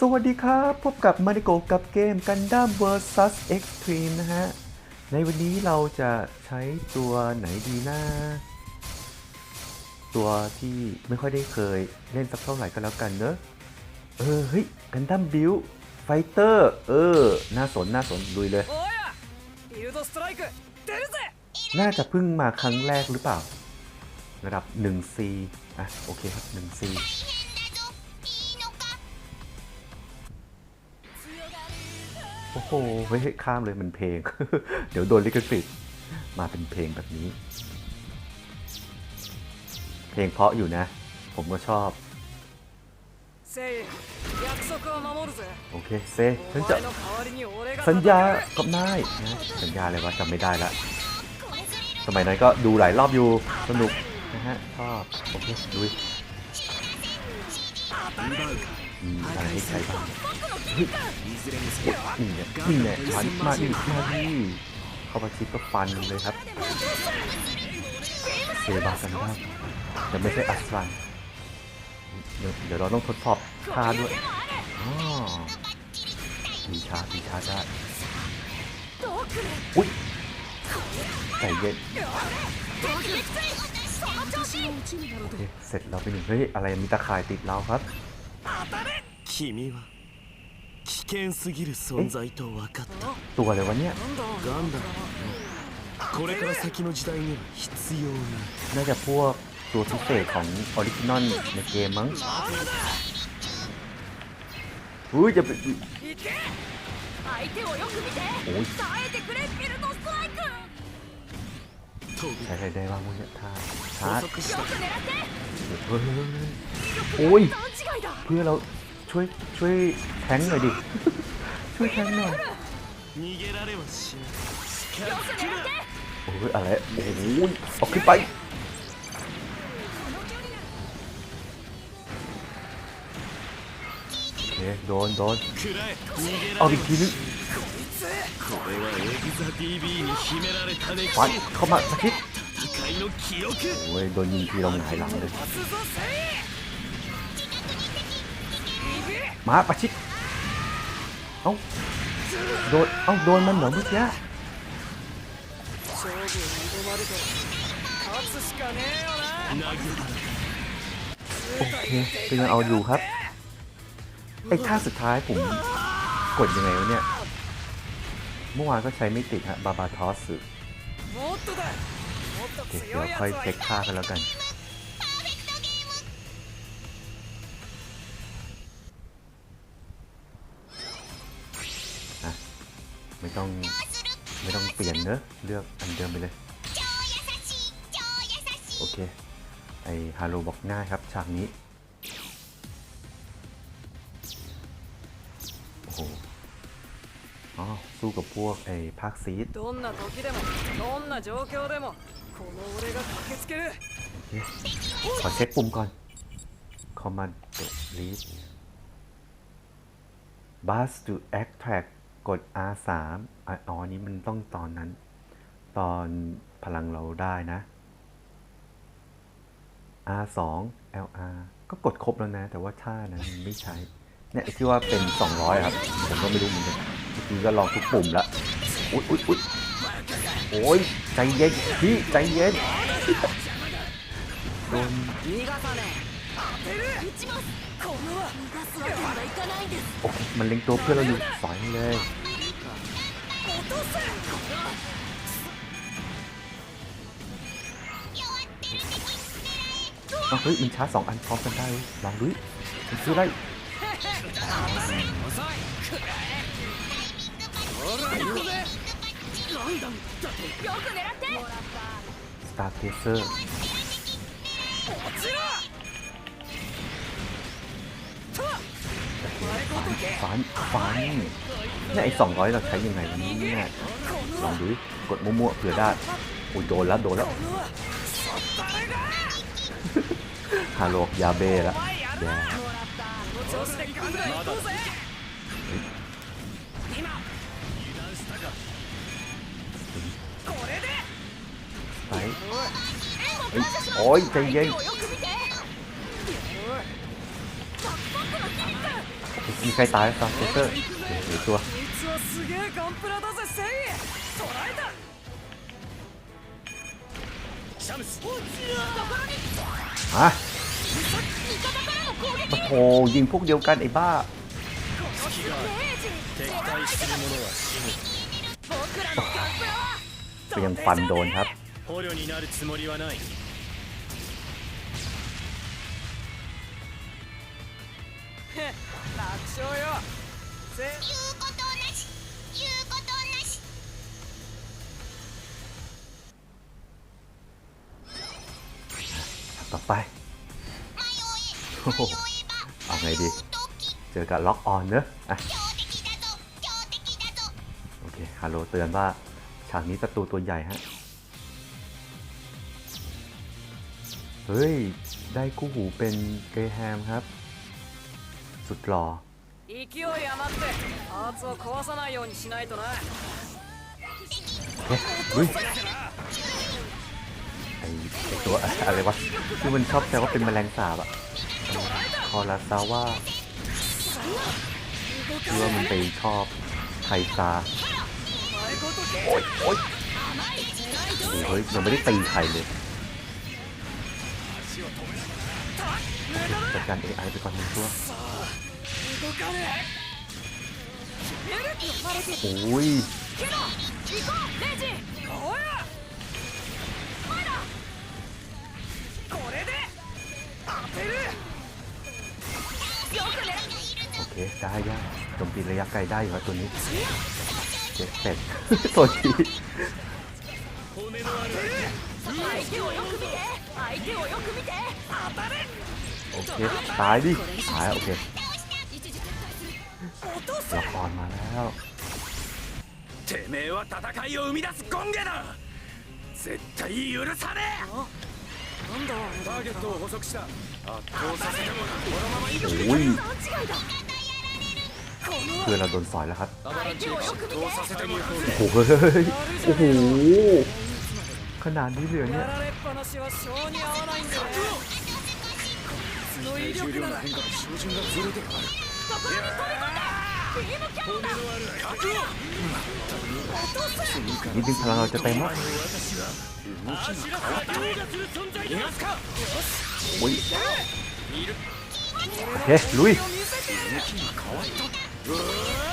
สวัสดีครับ พบกับมาริโกกับเกม Gundam vs Extreme นะฮะ ในวันนี้เราจะใช้ตัวไหนดีนะ ตัวที่ไม่ค่อยได้เคยเล่นสักเท่าไหร่ก็แล้วกันเนอะ เออ เฮ้ย Gundam Build Fighter เออ น่าสน น่าสน ลุยเลย น่าจะเพิ่งมาครั้งแรกหรือเปล่า ระดับ 1C อะ โอเคครับ 1C โอ้โหไม่ให้ข้ามเลยมันเพลง เดี๋ยวโดนลิขสิทธิ์มาเป็นเพลงแบบนี้ เพลงเพราะอยู่นะ ผมก็ชอบ โอเคเซฉันจะสัญญากับนายนะสัญญาอะไรวะจำไม่ได้ละ สมัยนั้นก็ดูหลายรอบอยู่สนุกนะฮะชอบโอเคดู มีอะไรให้ใช้บ้างนี่เนี่ยนี่เนี่ยมาดิมาดิมาดิเข้ามาชิดก็ฟันเลยครับเซบากันบ้างแต่ไม่ใช่อัสลันเดี๋ยวเดี๋ยวเราต้องทดสอบท่าด้วยอ๋อมีชามีชาได้อุ้ยใจเย็นโอเคเสร็จแล้วไปหนึ่งเฮ้ยอะไรมีตะข่ายติดเราครับ 君は危険すぎる存在と分かった ตัวอะไรวะเนี่ย なんだガンダムこれから先の時代には必要な น่าจะพวกตัวพิเศษของออริจินอลในเกมมั้งอุ้ยจะไป 行け相 ใช้ใะไรได้บ้างพวกเนี้ยท่าชาร์จโอ้ยเพื่อเราช่วยช่วยแทงหน่อยดิ ช่วยแทงหน่อยโอ้ยอะไรโอ้ยออกขึ้นไปโอเคโดนโดนเอาอีกทีนึง วายเข้ามาสักทีโอ้ยโดนยิงทีเราหงายหลังเลยมาปะชิดเอ้าโดนเอ้าโดนมันเหรอนเมื่อกี้โอเคเก็ยังเอาอยู่ครับไอ้ท่าสุดท้ายผมกดยังไงวะเนี่ย เมื่อวานก็ใช้ไม่ติดฮะบาบาทอสสึเดี๋ยวค่อยเช็คค่ากันแล้วกันไม่ต้องไม่ต้องเปลี่ยนเนอะเลือกอันเดิมไปเลย โอเค ไอฮาโลบอกง่ายครับ ฉากนี้ สู้กับพวกไอภาคซีด どんな時でもどんな状況でもこの俺が駆けつける โอเค ขอเช็คปุ่มก่อน Command Delete Bus to Extract กด R3 อ่ะอ๋ออันนี้มันต้องตอนนั้น ตอนพลังเราได้นะ R2 LR ก็กดครบแล้วนะ แต่ว่าท่านั้นมันไม่ใช้ เนี่ยไอ้ที่ว่าเป็น 200 ครับ ผมก็ไม่รู้เหมือนกันเมื่อ กี้ก็ลองทุกปุ่มละอุ้ยอุ๊ยอุ้ยโอ้ยใจเย็นพี่ใจเย็นโดนโอ้มันเล็งตัวเพื่อเราอยู่สอยเลยเฮ้ยมันช้าสองอันพร้อมกันได้ลองดูมันคืออได้ สตาร์เทเซอร์ฟันฟันเนี่ยไอ้สองร้อยเราใช้ยังไงวะเนี่ยลองดูดิกดมั่วๆเผื่อได้โอ้ยโดนแล้วโดนแล้วฮาโลกยาเบ้แล้วแย่ โอ้ยใจเย็นมีใครตายครับเซเตอร์หรือตัวฮะโอ้โหยิงพวกเดียวกันไอ้บ้าเปลี่ยนฟันโดนครับ 捕虜になるつもりはない 楽勝よせ言うことなし言うことなし ต่อไป 迷 โอ้โห え迷えば เอาไงดี 時 เจอกับล็อกออนเนอะอ่ะ 強敵だぞ強敵だぞ โอเคฮาโลเตือนว่า ฉากนี้ศัตรูตัวใหญ่ฮะ เฮ้ย ได้คู่หูเป็นเกรแฮมครับ สุดหล่อไอ้ไอตัวอะไรวะคือมันชอบแต่ว่าเป็นแมลงสาบอะคอราซาว่าคือว่ามันไปชอบไทซาโอ๊ยโอ๊ยเฮ้ยมันไม่ได้ตีไขเลย จัดการเอไอไปก่อนหนึ่งตัวโอ้ยโอเค ได้ย่ากจมตีระยะไกลได้เหรอตัวนี้เจ็ดเป็ดตัวที่ 相手をよく見て相手をよく見て โอเค ตายดิ ตาย โอเค 一時撤退する ละครมาแล้ว てめえは戦いを生み出す権下だ絶対許さねなんだえターゲットを捕捉した圧倒させてもらうこのままいく โอ้ย 勘違いだ เพื่อนเราโดนสอยแล้วครับ 相手をよく見て圧倒させてもらう โอ้โหเฮ้ยโอ้โห ขนาดนี้เลยเหรอเนี่ย やられっぱなしは性に合わないんだよねこいつの威力なら変化で照準がずれてあるนิดนึงพลังเราจะเต็มแล้ว 逃がすか โอ้ยโอเค ลุยเ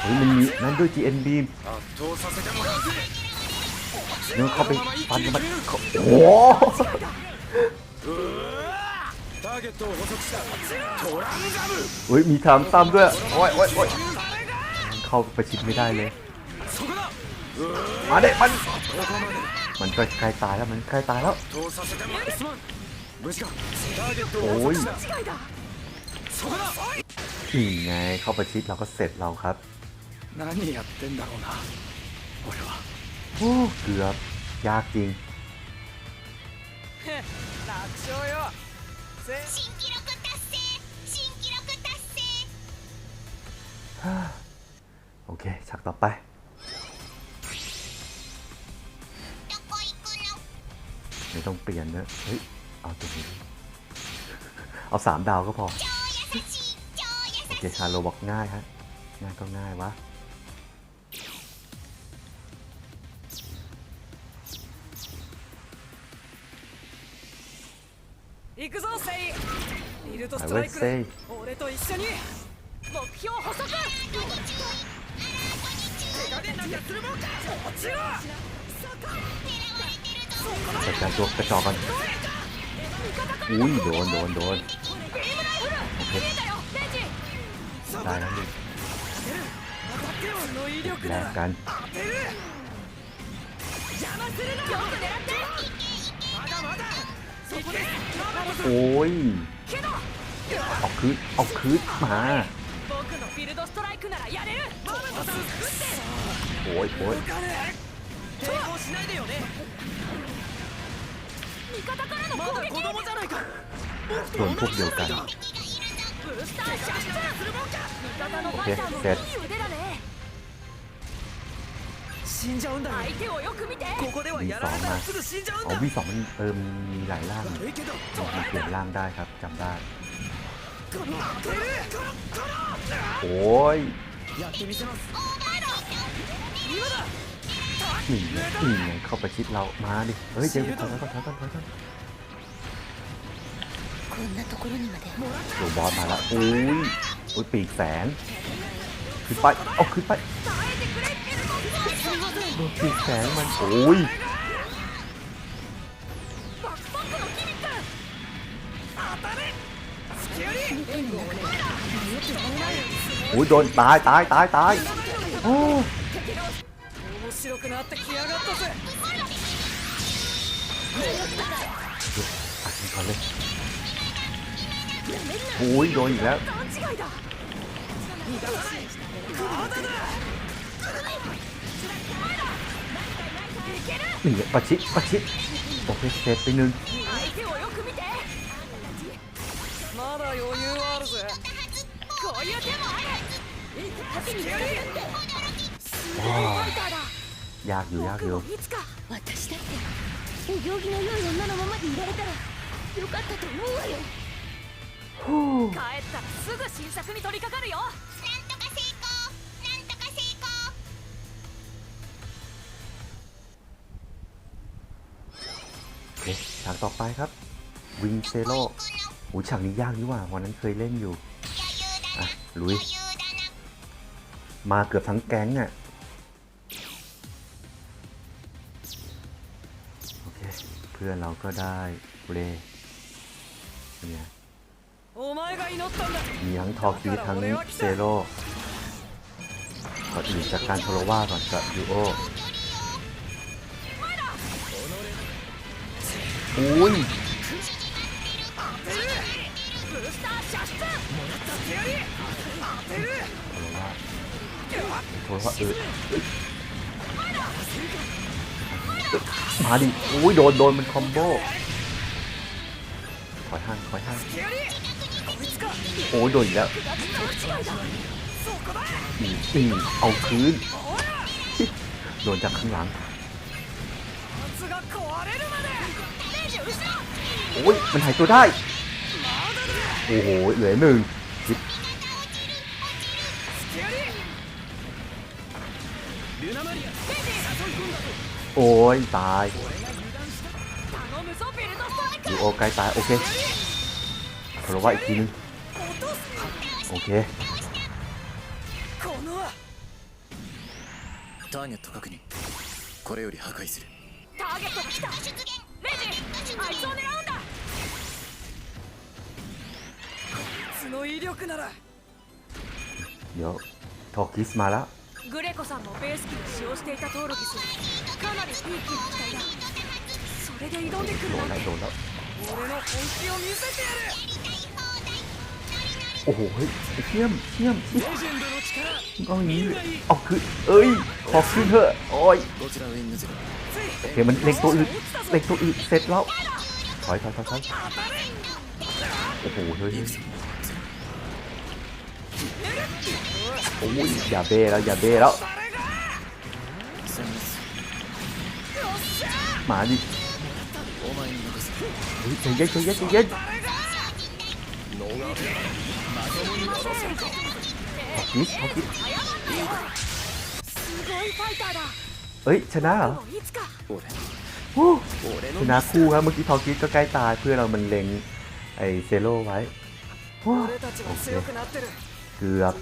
ฮ้ยมันมีนั่นด้วย GN Beam 圧倒させてもらうぜ เนื้อเข้าไปฟันกันมันเข้าโอ้โห ターゲットを捕捉したトランザム เฮ้ย มีทางซ้ำด้วย โอ้ยโอ้ยโอ้ยเข้าประชิดไม่ได้เลย そこだ มาเด็มัน ここまで มันก็ใกล้ตายแล้ว มันใกล้ตายแล้ว 圧倒させてもらうすまん無事かターゲットをおい捕捉したそこだ นี่ไง เข้าประชิดเราก็เสร็จเราครับ 何やってんだろうな俺は โอ้ เกือบ ยากจริงโอเคฉากต่อไปไม่ต้องเปลี่ยนเนอะเฮ้ย เอาตรงนี้ เอาสามดาวก็พอ โอเค ชาโลบอกง่ายฮะ ง่ายก็ง่ายวะ I would say. Take that door, take off on. อุ้ยโดนโดนโดนโอเคได้แล้วดิแลกกันโอ้ย เอาคืนเอาคืนมาโอ้ยโอ้ยโดนพวกเดียวกันโอเคเสร็จ死んじอうんだ相手をมันเติมมีหลายล่างมัเปลี่ยนล่างได้ครับ จับได้ โอ้ยนี่นี่เข้าไปชิดเรามาดิ เฮ้ยเจ๊ถอยก่อนถอยก่อนถอยก่อนโดบอสมาแล้วอุ้ยอุ้ยปีกแสนขึ้นไปเอาขึ้นไปโดนปีกแสนมันโอ้ย โอ้ยโดนตายตายตายตายโอ้ยโดนอีกแล้วประชิประชิดโอเคเสร็จไปหนึ่ง まだ余裕はあるぜこういう手もある縦にやるすごいファイターだ ยากอยู่ยากอยู่ 僕もいつか私だってお行儀の良い女のままでいられたらよかったと思うわよ帰ったらすぐ新作に取り掛かるよなんとか成功なんとか成功 โอเคฉากต่อไปครับ วิงเซโร่ โอ้ฉากนี้ยากนี่ว่าวันนั้นเคยเล่นอยู่ะลุย มาเกือบทั้งแก๊งอะ่ะโอเคเพื่อนเราก็ได้เรเนี่ยมีทั้งทอคีทั้งเซโร่ก่อนอื่นจากการโทรว่าก่อนกับยูโออุ้ย โอ้ยเออมาดิอุ้ยโดนโดนมันคอมโบถอยห้างถอยห้างโอ้ยโดนอีกแล้วอือืมเอาคืน โดนจากข้างหลัง โอ้ยมันหายตัวได้ โอ้โห เหลือหนึ่งจิ๊บโอ้ย ตาย 頼むぞベルトストライク ยูโอใกล้ตาย โอเคโทรว่าอีกทีนึง โอเค このターゲット確認これより破壊するターゲットが来たレジあいつを狙う んだその威力なら เดี๋ยวทอร์กิสมาแล้ว グレコさんもベース機に使用していたトーロギスかなりいい機の機体だそれで挑んでくる โด なんん แล้ว て โดนแล้ว 俺の本気を見せてやる โอ้โห เฮ้ยเชี่ยมเชี่ยมเชี่ยม レジェンドの力 เอาอย่างนี้เอาคือเอ้ย ขอคืนเถอะ โอ้ย こちらウィングゼロ โอเค มันเล็งตัวอื่น เล็งตัวอื่น เสร็จแล้ว ถอยถอยถอยถอยโอ้โห เฮ้ย อ้ยอย่าเบ้แล้วอย่าเบ้แล้วมาดิใจเย็นใจเย็นใจเย็นนิเขาคิเฮ้ยชนะเหรอชนะคู่ครับเมื่อกี้ทอคิสก็ใกล้ตายเพื่อเรามันเล็งไอเซโลไว้โอเคเกือบ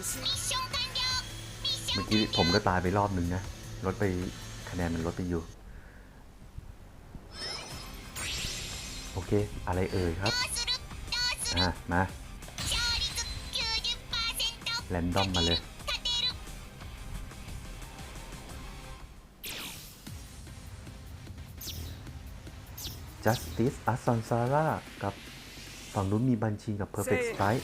เมื่อกี้ผมก็ตายไปรอบนึงนะลดไปคะแนนมันลดไปอยู่ โอเค อะไรเอ่ยครับ อะ มาแลนดอมมาเลย Justice อัสซันซาร่ากับฝั่งนู้นมีบัญชีกับ Perfect Strike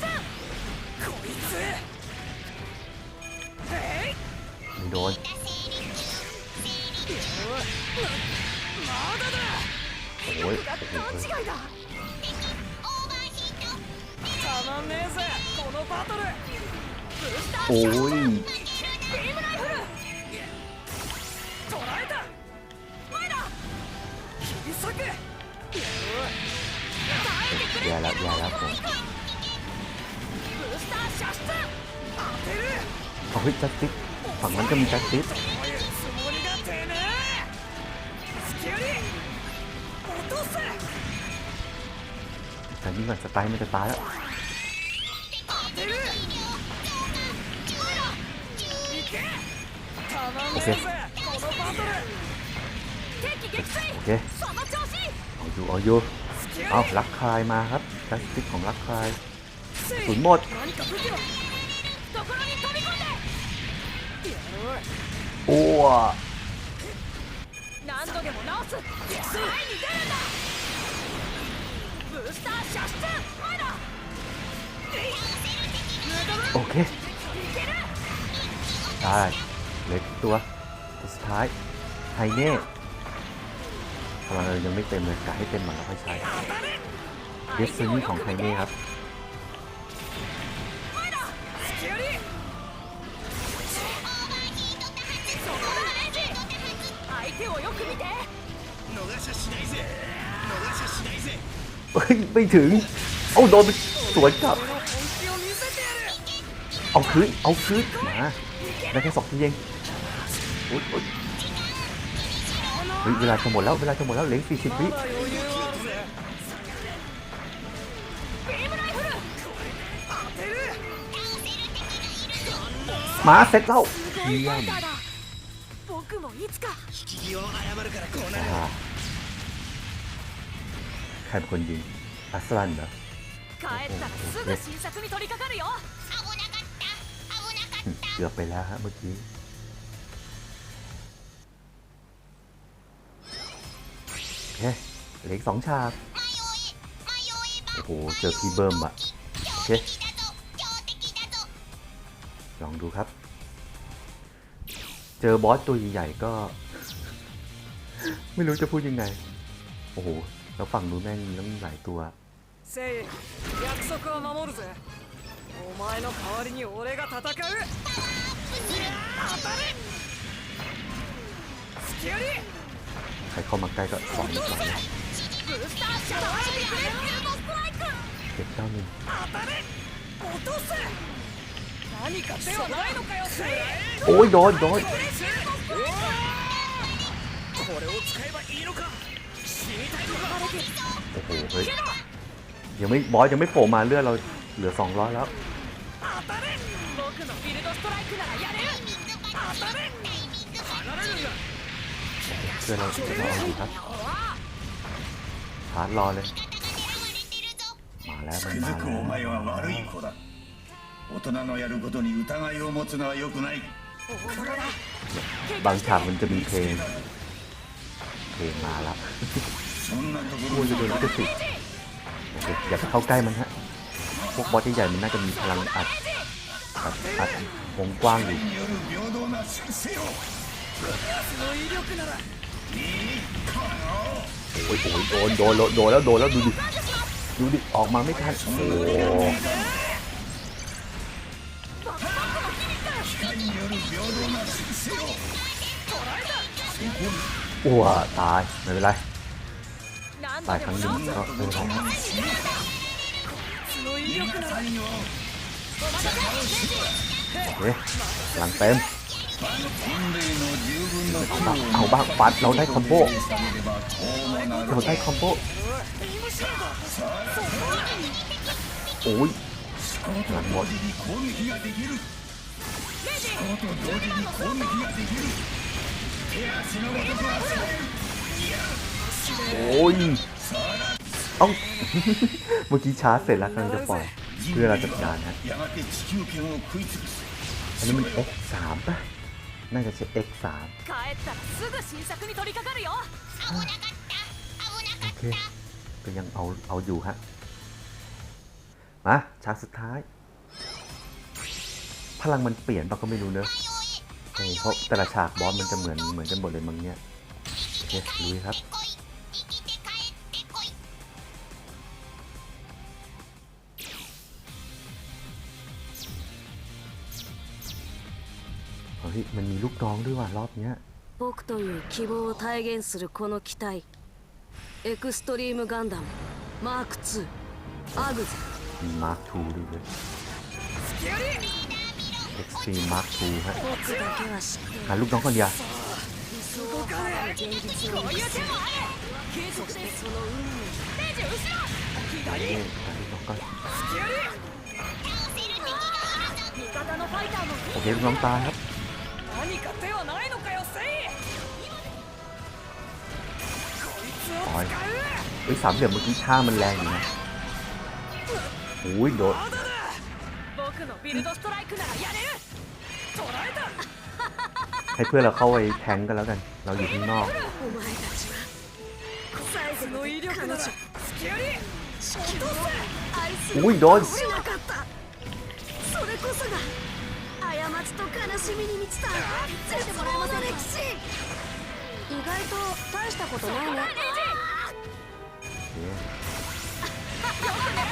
โดนโอ้ยโอ้ยโอ้ยอย่ารับอย่ารับผมเอาเฮ้ยจัดติ๊ก ฝั่งนั้นก็มีแจ็คซิสแต่นี่ก่อนสไตล์มันจะตายแล้วโอเคโอเคอาอยู่เอาอยู่เอาลักคลายมาครับแจ็คซิสของลักคลายสูญหมด 何か武器は懐に飛び込んでやろう โอ้ 何度でも直す前に出るんだブースター射出前だ โอเค いける ได้เหล็กตัวตัวสุดท้ายไฮเน่พลังเรายังไม่เต็มเลยกะให้เต็มก่อนแล้วค่อยใช้เดสซินี่ของไฮเน่ครับ 相手をよく見て逃しゃしないぜ逃しゃしないぜ เฮ้ยไม่ถึง เอาโดนไปสวนกลับ 俺の本気を見せてやる เอาคืนเอาคืนมาได้แค่สองทีเองโอ๊ยโอ๊ยเฮ้ยเวลาจะหมดแล้วเวลาจะหมดแล้วเหลือสี่สิบวิ まだ余裕あるぜビームライフル当てる มาเสร็จแล้ว すごいフ ァイターだ僕もいつか引き際を謝るからこうなる อ่าใครเป็นคนยิงอัสลันเหรอ 帰ったらすぐ新作に取り掛かるよ อืมเกือบไปแล้วฮะเมื่อกี้โอเคเหลืออีกสองฉากโอ้โหเจอพี่เบิ้มอะโอเคลองดูครับ เจอบอสตัวใหญ่ๆก็ ไม่รู้จะพูดยังไง โอ้โห แล้วฝั่งนู้นแม่งมีตั้งหลายตัวเยใครเข้ามาใกล้ก็สองตัวเจ็บเจ้าหนึ่งโอ้ยโดนโดน โอ้โห เฮ้ย ยังไม่บอสยังไม่โผล่มาเลือดเราเหลือ 200 แล้ว 当たれ僕のビルドストライクならやれる当たれ離れるんだ เพื่อนเราเดี๋ยวเราเอาอยู่ครับชาร์จรอเลย มาแล้วมัน つく มา づくお แล้ว 前は悪い子だ大人のやることに疑いを持つのは良くない บางฉากมันจะมีเพลง เพลงมาล้วควรจะโดนลิขสิทอย่าไปเข้าใกล้มันฮะ พวกบอสใหญ่มันน่าจะมีพลังอัด อัดอัดวงกว้างอยู่โอ้ยโอ้ยโดนโดนโดนแล้วโดนแล้วดูดิดูดิออกมาไม่ทันโอ้โอ้วตาย ไม่เป็นไร ตายครั้งหนึ่งก็ไม่เป็นไรโอเคหลังเต็มเอาบ้างฟัดเราได้คอมโบเราได้คอมโบโอ้ยหลังหมด โอ้ย เอ้า เมื่อกี้ชาร์จเสร็จแล้วกำลังจะปล่อยเพื่อเราจัดการนะอันนี้มัน X 3ป่ะ น่าจะใช้ X 3โอเคก็ยังเอาเอาอยู่ฮะ มาชาร์จสุดท้าย พลังมันเปลี่ยนเราก็ไม่รู้เนอะ โอเค ใช่เพราะแต่ละฉากบอสมันจะเหมือนเหมือนกันหมดเลยมั้งเนี่ยโอเคลุยครับ เฮ้ย มันมีลูกน้องด้วยว่ะรอบเนี้ย 僕という希望を体現するこの機体エクストリームガンダムマーク2アグゼ มีมาร์คทูด้วยเว้ยเอ็กซ์ต เอ็กซีมาร์ค II ฮะหาลูกน้องคนเดียวโอเคลูกน้องตาครับปอยเฮ้ยสามเหลี่ยมเมื่อกี้ท่ามันแรงอยู่นะโอ้ยโดด まだだ僕のビルドストライクならやれる捉えた ให้เพื่อนเราเข้าไปแทงก์กันแล้วกัน เราอยู่ข้างนอก お前たちはサイズの威力ならスキアリ落と愛するอุ้ยโดน しなかったそれこそが過ちと悲しみに満ちた絶望の歴史意外と大したことないね โอ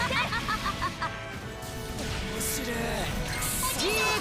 เค せ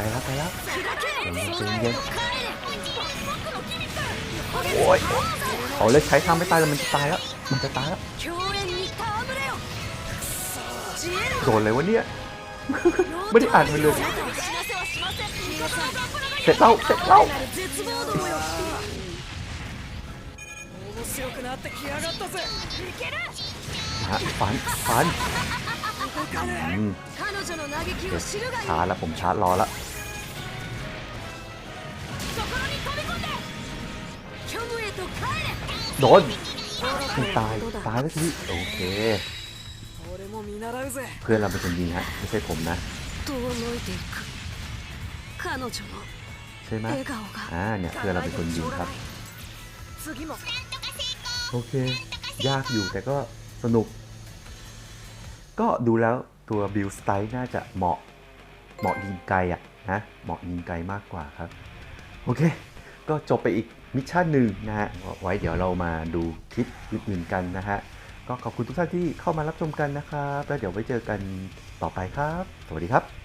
กลแล้วไกลแล้วใจเย็นโอ้ยเอาเลยใช้ทำไม่ตายแล้วมันจะตายแล้ว มันจะตายแล้วโดนเลยวะเนี่ย ไม่ได้อ่านมันเลย เสร็จเล่าเสร็จเล่าฮะฟันฝัน ช้าแล้วผมชาร์จรอแล้วโดนตายตายแล้วที่โอเค เพื่อนเราเป็นคนดีงฮะ ไม่ใช่ผมนะใช่ไหมอ่าเนี่ยเพื่อนเราเป็นคนดีครับ โอเค ยากอยู่แต่ก็สนุก ก็ดูแล้วตัวบิลสไตล์น่าจะเหมาะเหมาะยิงไกลอะนะเหมาะยิงไกลมากกว่าครับ โอเค ก็จบไปอีกมิชชั่นหนึ่งนะฮะไว้เดี๋ยวเรามาดูคลิปอื่นๆกันนะฮะก็ขอบคุณทุกท่านที่เข้ามารับชมกันนะครับ แล้วเดี๋ยวไว้เจอกันต่อไปครับ สวัสดีครับ